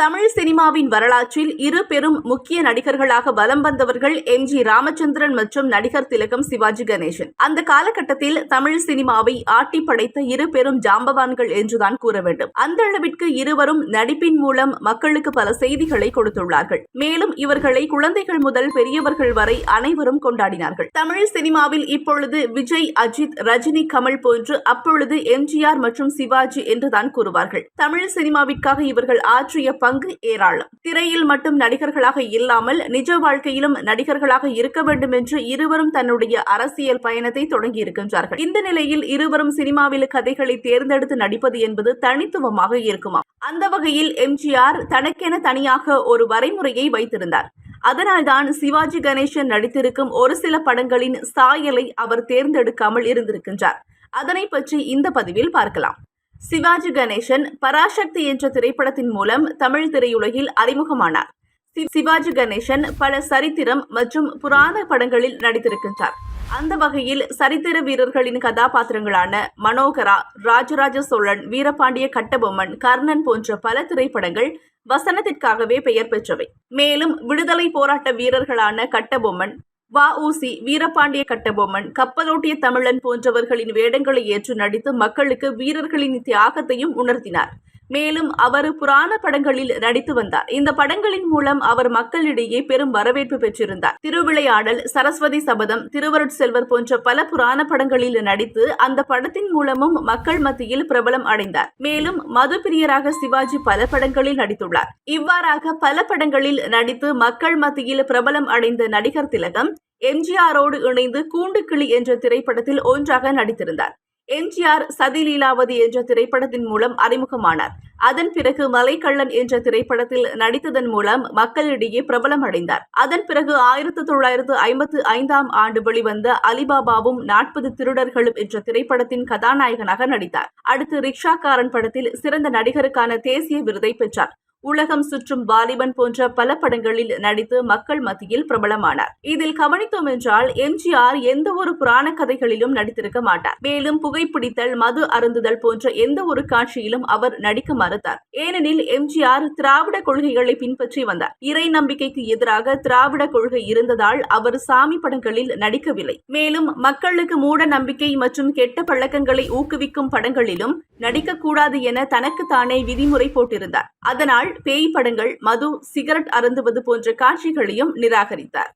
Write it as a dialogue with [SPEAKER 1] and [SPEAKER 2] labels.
[SPEAKER 1] தமிழ் சினிமாவின் வரலாற்றில் இரு பெரும் முக்கிய நடிகர்களாக வலம் வந்தவர்கள் எம். ஜி. ராமச்சந்திரன் மற்றும் நடிகர் திலகம் சிவாஜி கணேசன். அந்த காலகட்டத்தில் தமிழ் சினிமாவை ஆட்டி படைத்த இரு பெரும் ஜாம்பவான்கள் என்றுதான் கூற வேண்டும். அந்த அளவிற்கு இருவரும் நடிப்பின் மூலம் மக்களுக்கு பல செய்திகளை கொடுத்துள்ளார்கள். மேலும் இவர்களை குழந்தைகள் முதல் பெரியவர்கள் வரை அனைவரும் கொண்டாடினார்கள். தமிழ் சினிமாவில் இப்பொழுது விஜய் அஜித் ரஜினி கமல் போன்று அப்பொழுது எம்ஜிஆர் மற்றும் சிவாஜி என்றுதான் கூறுவார்கள். தமிழ் சினிமாவிற்காக இவர்கள் ஆற்றிய பங்கு ஏராளம். திரையில் மட்டும் நடிகர்களாக இல்லாமல் நிஜ வாழ்க்கையிலும் நடிகர்களாக இருக்க வேண்டும் என்று இருவரும் தன்னுடைய அரசியல் பயணத்தை தொடங்கி இருக்கின்றார்கள் இந்த நிலையில் இருவரும் சினிமாவில் கதைகளை தேர்ந்தெடுத்து நடிப்பது என்பது தனித்துவமாக இருக்குமா அந்த வகையில் எம்ஜிஆர் தனக்கென தனியாக ஒரு வரைமுறையை வைத்திருந்தார். அதனால்தான் சிவாஜி கணேசன் நடித்திருக்கும் ஒரு சில படங்களின் சாயலை அவர் தேர்ந்தெடுக்காமல் இருந்திருக்கின்றார். அதனை பற்றி இந்த பதிவில் பார்க்கலாம். சிவாஜி கணேசன் பராசக்தி என்ற திரைப்படத்தின் மூலம் தமிழ் திரையுலகில் அறிமுகமானார். சி- சிவாஜி கணேசன் பல சரித்திரம் மற்றும் புராண படங்களில் நடித்திருக்கின்றார். அந்த வகையில் சரித்திர வீரர்களின் கதாபாத்திரங்களான மனோகரா ராஜராஜ சோழன் வீரபாண்டிய கட்டபொம்மன் கர்ணன் போன்ற பல திரைப்படங்கள் வசனத்திற்காகவே பெயர் பெற்றவை. மேலும் விடுதலை போராட்ட வீரர்களான கட்டபொம்மன் வஉசி வீரபாண்டிய கட்டபொம்மன் கப்பலோட்டிய தமிழன் போன்றவர்களின் வேடங்களை ஏற்று நடித்து மக்களுக்கு வீரர்களின் தியாகத்தையும் உணர்த்தினார். மேலும் அவர் புராண படங்களில் நடித்து வந்தார். இந்த படங்களின் மூலம் அவர் மக்களிடையே பெரும் வரவேற்பு பெற்றிருந்தார். திருவிளையாடல் சரஸ்வதி சபதம் திருவருட்செல்வர் போன்ற பல புராண படங்களில் நடித்து அந்த படத்தின் மூலமும் மக்கள் மத்தியில் பிரபலம் அடைந்தார். மேலும் மது பிரியராக சிவாஜி பல படங்களில் நடித்துள்ளார். இவ்வாறாக பல படங்களில் நடித்து மக்கள் மத்தியில் பிரபலம் அடைந்த நடிகர் திலகம் எம்ஜிஆரோடு இணைந்து கூண்டுக்கிளி என்ற திரைப்படத்தில் ஒன்றாக நடித்திருந்தார். எம்ஜிஆர் சதிலீலாவதி என்ற திரைப்படத்தின் மூலம் அறிமுகமானார். அதன் பிறகு மலைக்கள்ளன் என்ற திரைப்படத்தில் நடித்ததன் மூலம் மக்களிடையே பிரபலம் அடைந்தார். அதன் பிறகு ஆயிரத்தி தொள்ளாயிரத்து ஐம்பத்து ஐந்தாம் ஆண்டு வெளிவந்த அலிபாபாவும் நாற்பது திருடர்களும் என்ற திரைப்படத்தின் கதாநாயகனாக நடித்தார். அடுத்து ரிக்ஷாக்காரன் படத்தில் சிறந்த நடிகருக்கான தேசிய விருதை பெற்றார். உலகம் சுற்றும் வாலிபன் போன்ற பல படங்களில் நடித்து மக்கள் மத்தியில் பிரபலமானார். இதில் கவனித்தோம் என்றால் எம்ஜிஆர் எந்த ஒரு புராண கதைகளிலும் நடித்திருக்க மாட்டார். மேலும் புகைப்பிடித்தல் மது அருந்துதல் போன்ற எந்த ஒரு காட்சியிலும் அவர் நடிக்க மறுத்தார். ஏனெனில் எம்ஜிஆர் திராவிட கொள்கைகளை பின்பற்றி வந்தார். இறை நம்பிக்கைக்கு எதிராக திராவிட கொள்கை இருந்ததால் அவர் சாமி படங்களில் நடிக்கவில்லை. மேலும் மக்களுக்கு மூட நம்பிக்கை மற்றும் கெட்ட பழக்கங்களை ஊக்குவிக்கும் படங்களிலும் நடிக்கக்கூடாது என தனக்கு தானே விதிமுறை போட்டிருந்தார். அதனால் பேய் படங்கள் மது சிகரெட் அருந்துவது போன்ற காட்சிகளையும் நிராகரித்தார்.